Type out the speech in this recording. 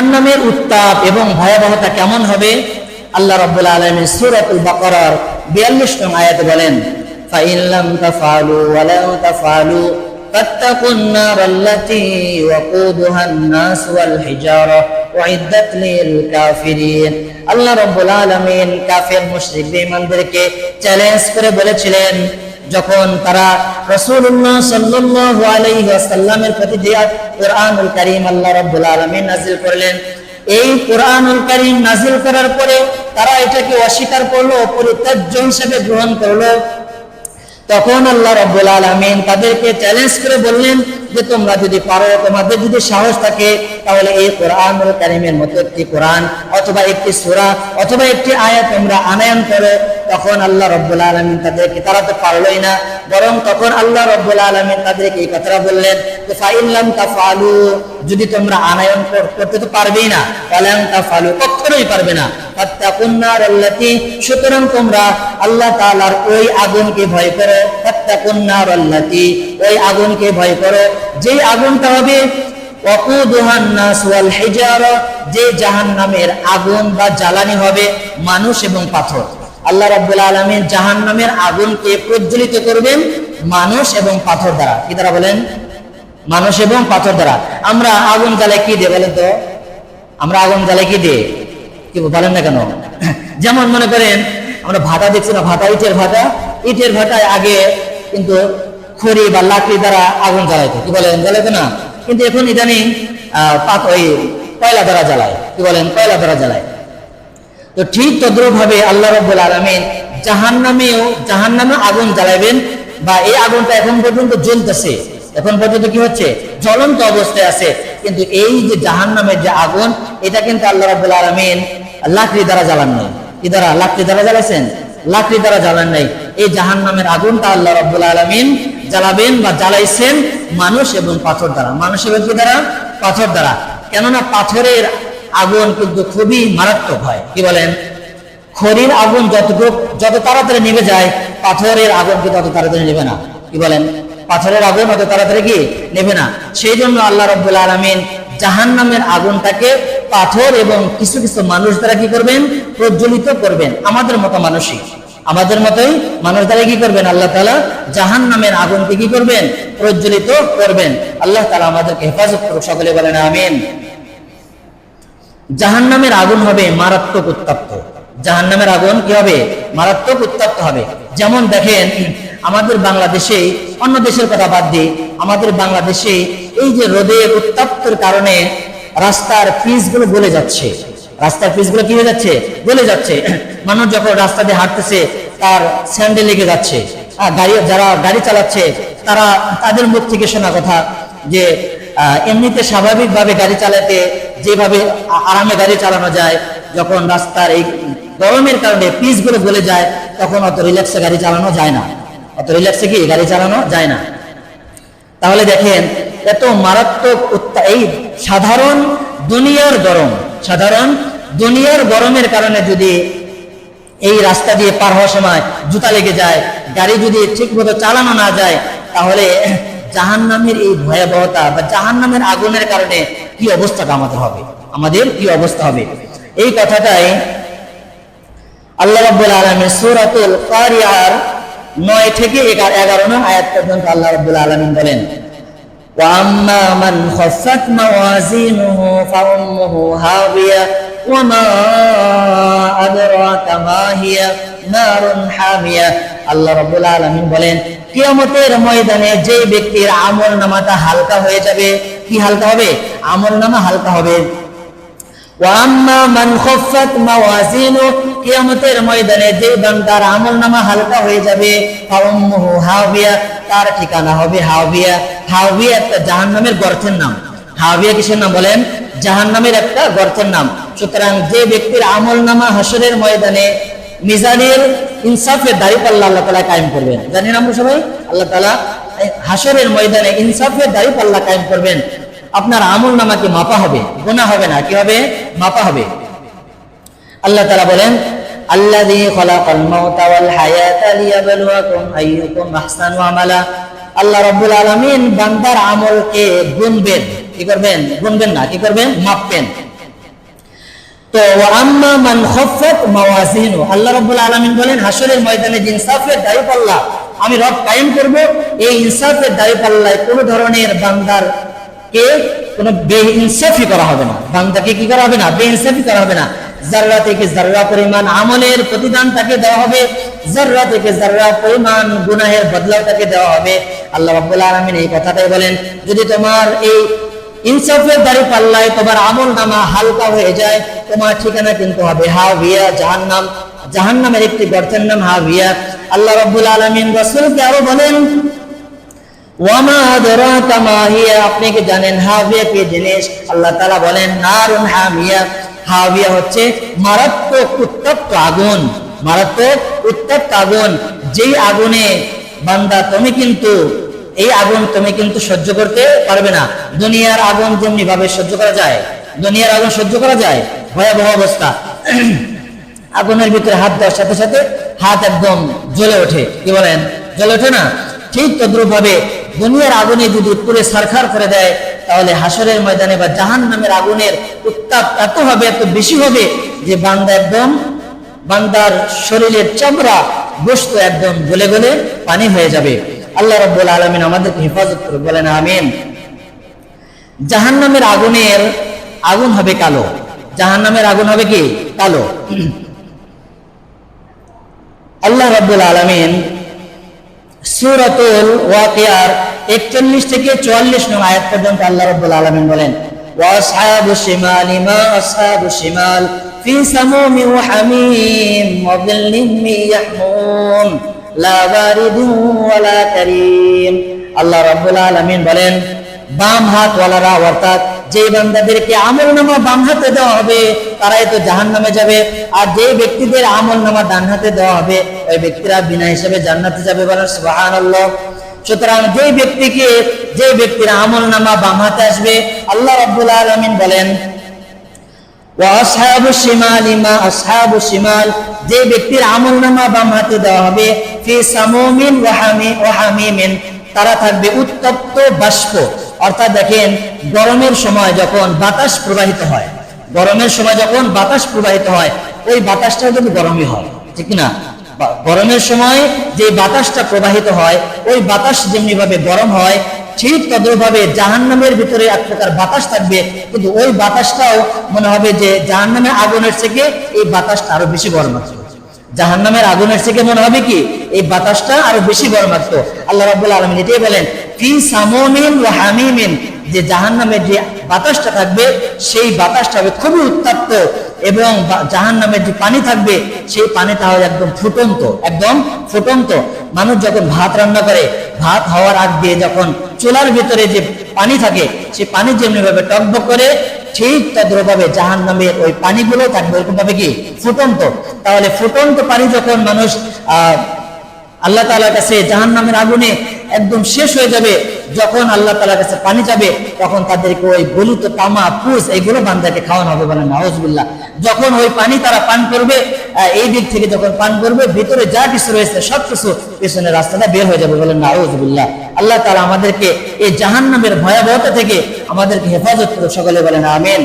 জাহান্নামের উত্তাপ এবং ভয়াবহতা কেমন হবে আল্লাহ রাব্বুল আলামিন সূরাতুল বাকারার 42 নং আয়াতে বলেন فإن لم تفعلوا ولن تفعلوا فاتقوا النار التي وقودها الناس والحجارة أعدت للكافرين আল্লাহ রাব্বুল আলামিন কাফের মুশরিক বেঈমানদেরকে চ্যালেঞ্জ করে বলেছিলেন যখন তারা রাসূলুল্লাহ সাল্লাল্লাহু আলাইহি ওয়াসাল্লামের প্রতি যে কোরআনুল কারীম আল্লাহ রাব্বুল আলামিন নাযিল করলেন। এই কোরআনুল কারীম নাযিল করার পরে তারা এটাকে অস্বীকার করল, পরিত্যাজ্য হিসেবে গ্রহণ করল। তখন আল্লাহ রব্বুল আলমিন তাদেরকে চ্যালেঞ্জ করে বললেন যে, তোমরা যদি পারো, তোমাদের যদি সাহস থাকে, তাহলে এই কোরআন কারিমের মতো একটি কোরআন অথবা একটি সূরা অথবা একটি আয়াত তোমরা আনয়ন করো। তখন আল্লাহ রব্বুল আলমিন তাদেরকে, তারা তো পারলোই না। বরং তখন আল্লাহ রব্বুল আলমিন তাদেরকে এই কথাটা বললেন যে ফাইল্লাম তাফালু যদি তোমরা আনায়ন করতে তো পারবেই না। ফালাম তাফালু কখনোই পারবে না। সুতরাং তোমরা আল্লাহ ওই আগুনকে ভয় করো। ওই আগুনকে ভয় করো। যেই আগুনটা হবে যে জাহান্নামের আগুন বা জ্বালানি হবে মানুষ এবং পাথর। আল্লাহ রাব্বুল আলামিন জাহান্নামের আগুনকে প্রজ্বলিত করবেন মানুষ এবং পাথর দ্বারা। কি দ্বারা বলেন? মানুষ এবং পাথর দ্বারা। আমরা আগুন জ্বালাই কি দিয়ে বলেন তো? আমরা আগুন জ্বালাই কি দিয়ে? কি বলেন না কেন? যেমন মনে করেন আমরা ভাতা দেখছি না ভাতা ইটের ভাতা। ইটের ভাটায় আগে কিন্তু খড়ি বা লাকড়ি দ্বারা আগুন জ্বালাইতো। কি বলেন? জ্বালাইতো না। কিন্তু এখন ইদানিং আহ, ওই কয়লা দ্বারা জ্বালায়। কি বলেন? কয়লা দ্বারা জ্বালায়। তো ঠিক তদ্রুপভাবে আল্লাহ রব্বুল আলমিন জাহান নামেও জাহান নামে আগুন জ্বালাবেন বা এই আগুনটা এখন পর্যন্ত জ্বলতেছে। এখন পর্যন্ত কি হচ্ছে? জ্বলন্ত অবস্থায় আছে। কিন্তু এই যে জাহান নামের যে আগুন, এটা কিন্তু আল্লাহ রব্বুল আলমিন লাকড়ি দ্বারা জ্বালান নাই। কি দ্বারা? লাকড়ি দ্বারা জ্বালাইছেন? লাকড়ি দ্বারা জ্বালান নাই। এই জাহান নামের আগুনটা আল্লাহ রব্বুল আলমিন জ্বালাবেন বা জ্বালাইছেন মানুষ এবং পাথর দ্বারা। মানুষ এবং কি দ্বারা? পাথর দ্বারা। কেননা পাথরের আগুন কিন্তু খুবই মারাত্মক হয়। কি বলেন? খড়ির আগুন যতটুকু, যত তাড়াতাড়ি নিভে যায়, পাথরের আগুন কি তত তাড়াতাড়ি নেবে না। কি বলেন? পাথরের আগুন অত তাড়াতাড়ি কি? নেবে না। সেই জন্য আল্লাহ রব্বুল আলমিন জাহান্নামের আগুনটাকে পাথর এবং কিছু কিছু মানুষ দ্বারা কি করবেন? প্রজ্বলিত করবেন। আমাদের মতো মানুষই। আমাদের মতোই মানুষ দ্বারা কি করবেন? আল্লাহ তালা জাহান নামের আগুনকে কি করবেন? প্রজ্বলিত করবেন। আল্লাহ তালা আমাদেরকে হেফাজত করুক। সকলে বলেন, আমিন। জাহান নামের আগুন হবে মারাত্মক উত্তপ্ত। জাহান নামের আগুন কি হবে? মারাত্মক উত্তপ্ত হবে। যেমন দেখেন আমাদের বাংলাদেশে অন্য দেশের কথা বাদ দিয়ে আমাদের বাংলাদেশে এই যে রোদের উত্তপ্তের কারণে রাস্তার ফিজগুলো যাচ্ছে। রাস্তার ফিজগুলো কি হয়ে যাচ্ছে? গলে যাচ্ছে। মানুষ যখন রাস্তা দিয়ে হাঁটতেছে তার স্যান্ডেল লেগে যাচ্ছে। আহ, গাড়ি যারা গাড়ি চালাচ্ছে তারা তাদের মুখ থেকে শোনা কথা যে এমনিতে স্বাভাবিকভাবে গাড়ি চালাতে, যেভাবে আরামে গাড়ি চালানো যায়, যখন রাস্তার এই গরমের কারণে পিচগুলো যায়, তখন অত রিল্যাক্সে গাড়ি চালানো যায় না। অত রিল্যাক্সে কি গাড়ি চালানো যায় না? তাহলে দেখেন, এত মারাত্মক এই সাধারণ দুনিয়ার গরম, সাধারণ দুনিয়ার গরমের কারণে যদি এই রাস্তা দিয়ে পার হওয়ার সময় জুতা লেগে যায়, গাড়ি যদি ঠিক মতো চালানো না যায়, তাহলে জাহান নামের এই ভয়াবহতা বা জাহান নামের আগুনের কারণে কি অবস্থাটা আমাদের হবে আমাদের কি অবস্থা হবে এই কথাটাই আল্লাহ রাব্বুল আলামিন সূরাতুল কারিয়ার 9 থেকে 11 নং আয়াত পর্যন্ত আল্লাহ রাব্বুল আলামিন বলেন وأما من خفت موازينه فأمه هاوية وما أدراك ما هي আল্লাহ বলেন, কিয়ামতের ময়দানে যে ব্যক্তির নামাটা হালকা হয়ে যাবে, কি হালকা হবে? নামা হালকা হবে। বান্দার আমল নামা হালকা হয়ে যাবে তার ঠিকানা হবে হাওবিয়া হাওবিয়া একটা জাহান নামের গর্থের নাম। হাওবিয়া কিসের নাম বলেন? জাহান নামের একটা গর্তের নাম। সুতরাং যে ব্যক্তির আমল নামা হাসরের ময়দানে মিজানের ইনসাফের দাঁড়িপাল্লা আল্লাহ তালা কায়েম করবেন। জানেন আমরা সবাই? আল্লাহ তালা হাসরের ময়দানে ইনসাফের দাঁড়িপাল্লা কায়েম করবেন। আপনার আমল নামাকে মাপা হবে, গোনা হবে না। কি হবে? মাপা হবে। আল্লাহ তারা বলেন আমালা। আল্লাহ বান্দার আমলকে গুনবেন। কি করবেন? গুনবেন না। কি করবেন? মাপবেন। তো আম্মা মান খফফাত মাওয়াজিনু। আল্লাহ রাব্বুল আলামিন বলেন হাসরের ময়দানে যে ইনসাফের আমি রব কায়েম করব, এই ইনসাফের ধরনের বান্দার কে বেইনসাফি করা হবে না। বান্দাকে কি করা হবে না? বেইনসাফি করা হবে না। জাররা থেকে জাররা পরিমাণ আমলের প্রতিদান তাকে দেওয়া হবে জাররা থেকে জাররা পরিমাণ গুনাহের বদলাও তাকে দেওয়া হবে। আল্লাহ রাব্বুল আলামিন এই কথাটাই বলেন, যদি তোমার এই ইনসাফের দাড়ি পাল্লায় তোমার আমল নামা হালকা হয়ে যায়, তোমার ঠিকানা কিন্তু হবে হাবিয়া জাহান্নাম। জাহান্নামের একটি গর্তের নাম হাবিয়া আল্লাহ রাব্বুল আলামিন রাসূলকে আরও বলেন আপনি কি জানেন হাবিয়া কি জিনিস? আল্লাহ তাআলা বলেন, নারুন হামিয়া হাবিয়া হচ্ছে মারাত্মক উত্তপ্ত আগুন, মারাত্মক উত্তপ্ত আগুন। যেই আগুনে বান্দা, তুমি কিন্তু এই আগুন তুমি কিন্তু সহ্য করতে পারবে না। দুনিয়ার আগুন যেমনি ভাবে সহ্য করা যায়, দুনিয়ার আগুন সহ্য করা যায়, ভয়াবহ অবস্থা। আগুনের ভিতরে হাত দেওয়ার সাথে সাথে হাত একদম জ্বলে ওঠে। কি বলেন? জ্বলে ওঠে না? ঠিক তদ্রুপ ভাবে দুনিয়ার আগুনে যদি পুরে সারখার করে দেয়, তাহলে হাসরের ময়দানে বা জাহান নামের আগুনের উত্তাপ এত হবে, এত বেশি হবে যে বান্দা একদম, বান্দার শরীরের চামড়া গোস্ত একদম গলে গলে পানি হয়ে যাবে। আল্লাহ রব্বুল আলমিন আমাদেরকে হেফাজত করে বলেন আমিন জাহান নামের আগুনের আগুন হবে কালো জাহান নামের আগুন হবে কি কালো আল্লাহ রব্বুল আলমিন সুরাতুল ওয়াকিয়ার একচল্লিশ থেকে চুয়াল্লিশ নং আয়াত পর্যন্ত আল্লাহ রব্বুল আলমিন বলেন وأصحاب الشمال ما أصحاب الشمال في سموم وحميم وظل من يحموم আল্লাহ আলমিন বলেন, বাম হাত ওয়ালারা অর্থাৎ বান্দাদেরকে আমল নামা বাম হাতে দেওয়া হবে, তারাই তো জাহান নামে যাবে। আর যে ব্যক্তিদের আমল নামা ডান হাতে দেওয়া হবে, ওই ব্যক্তিরা বিনা হিসেবে জান্নাতে যাবে বলেন সুতরাং যেই ব্যক্তিকে যে ব্যক্তির আমল নামা বাম হাতে আসবে, আল্লাহ রব্বুল আলমিন বলেন যে ব্যক্তির আমল নামা বাম হাতে দেওয়া হবে তারা থাকবে উত্তপ্ত বাষ্প। অর্থাৎ দেখেন, গরমের সময় যখন বাতাস প্রবাহিত হয়, গরমের সময় যখন বাতাস প্রবাহিত হয়, ওই বাতাসটা কিন্তু গরমই হয়, ঠিক না গরমের সময় যে বাতাসটা প্রবাহিত হয়, ওই বাতাস যেমনি ভাবে গরম হয়, ঠিক তদ্রুপভাবে জাহান্নামের ভিতরে এক প্রকার বাতাস থাকবে, কিন্তু ওই বাতাসটাও মনে হবে যে জাহান্নামের আগুনের থেকে এই বাতাসটা আরও বেশি গরম আছে। জাহান্নামের আগুনের থেকে মনে হবে কি? এই বাতাসটা আরও বেশি গরমাক্ত আল্লাহ রাব্বুল আলামিন এটাই বলেন সামুমিন ওয়া হামিমিন। যে জাহান্নামের যে বাতাসটা থাকবে, সেই বাতাসটা হবে খুবই উত্তপ্ত এবং বা- জাহান্নামের যে পানি থাকবে, সেই পানিটা হবে একদম ফুটন্ত একদম ফুটন্ত। মানুষ যখন ভাত রান্না করে, ভাত হওয়ার আগ দিয়ে যখন চুলার ভিতরে যে পানি থাকে সেই পানি যেমনি ভাবে টকবক করে ঠিক তদ্রভাবে জাহান নামের ওই পানিগুলো থাকবে ওরকম ভাবে কি? ফুটন্ত। তাহলে ফুটন্ত পানি যখন মানুষ আল্লাহ তালার কাছে জাহান নামের আগুনে একদম শেষ হয়ে যাবে, যখন আল্লাহ তালার কাছে পানি যাবে, তখন তাদেরকে ওই গলিত, তামা, পুষ এইগুলো বান্দাকে খাওয়ানো হবে বলে নাওজবিল্লা যখন ওই পানি তারা পান করবে এই দিক থেকে যখন পান করবে, ভিতরে যা কিছু রয়েছে সব কিছু পেছনের রাস্তাটা বের হয়ে যাবে বলে নাওজবিল্লা আল্লাহ তালা আমাদেরকে এই জাহান্নামের ভয়াবহতা থেকে আমাদেরকে হেফাজত করে সকলে বলেন আমিন।